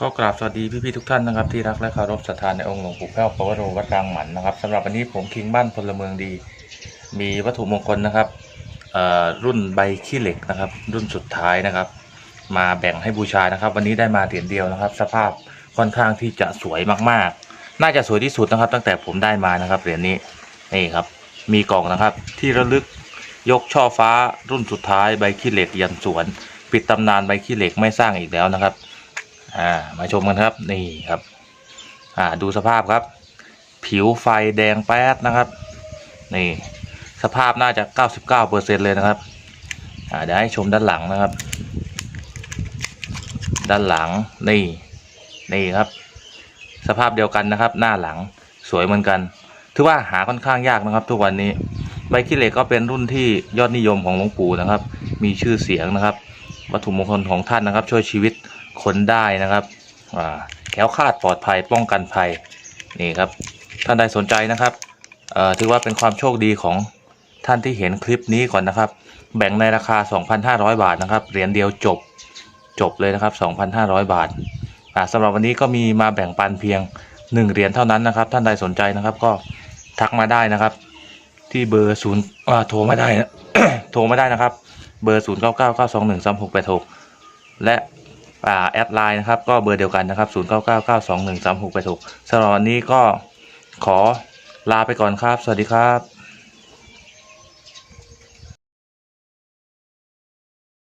ก็กราบสวัสดีพี่ๆทุกท่านนะครับที่รักและเคารพศรัทธาในองค์หลวงปู่แพ้วปวโรวัดกลางหมันนะครับสำหรับวันนี้ผมคิงบ้านพลเมืองดี มีวัตถุมงคลนะครับรุ่นใบขี้เหล็กนะครับ รุ่นสุดท้ายนะครับ มาแบ่งให้บูชานะครับ วันนี้ได้มาเหรียญเดียวนะครับ สภาพค่อนข้างที่จะสวยมากๆ น่าจะสวยที่สุดนะครับ ตั้งแต่ผมได้มานะครับเหรียญนี้นี่ครับ มีกล่องนะครับ ที่ระลึกยกช่อฟ้ารุ่นสุดท้ายใบขี้เหล็กยันสวน ปิดตำนานใบขี้เหล็กไม่สร้างอีกแล้วนะครับ อ่ามาชมกันครับนี่ครับ อ่าดูสภาพครับ ผิวไฟแดงแป๊ดนะครับ นี่ สภาพน่าจะ 99เปอร์เซ็นเลยนะครับอ่าเดี๋ยวให้ชมด้านหลังนะครับ ด้านหลังนี่นี่ครับ สภาพเดียวกันนะครับ หน้าหลังสวยเหมือนกันถือว่าหาค่อนข้างยากนะครับ ทุกวันนี้ใบขี้เหล็กก็เป็นรุ่นที่ยอดนิยมของหลวงปู่นะครับ มีชื่อเสียงนะครับ วัตถุมงคลของท่านนะครับ ช่วยชีวิต คนได้นะครับแคล้วคาดปลอดภัยป้องกันภัยนี่ครับท่านใดสนใจนะครับถือว่าเป็นความโชคดีของท่านที่เห็นคลิปนี้ก่อนนะครับ แบ่งในราคา 2,500 บาทนะครับเหรียญเดียวจบจบเลยนะครับ 2,500 บาทอ่าสำหรับวันนี้ก็มีมาแบ่งปันเพียง 1 เหรียญเท่านั้นนะครับ ท่านใดสนใจนะครับก็ทักมาได้นะครับ ที่เบอร์ศูนย์โทรมาได้นะโทรมาได้นะครับ เบอร์ 0 9 9 9 2 1 3 6 8 6 และอ่า แอดไลน์นะครับก็เบอร์เดียวกันนะครับ 0 9 9 9 2 1 3 6 8 6สำหรับวันนี้ก็ขอลาไปก่อนครับ สวัสดีครับ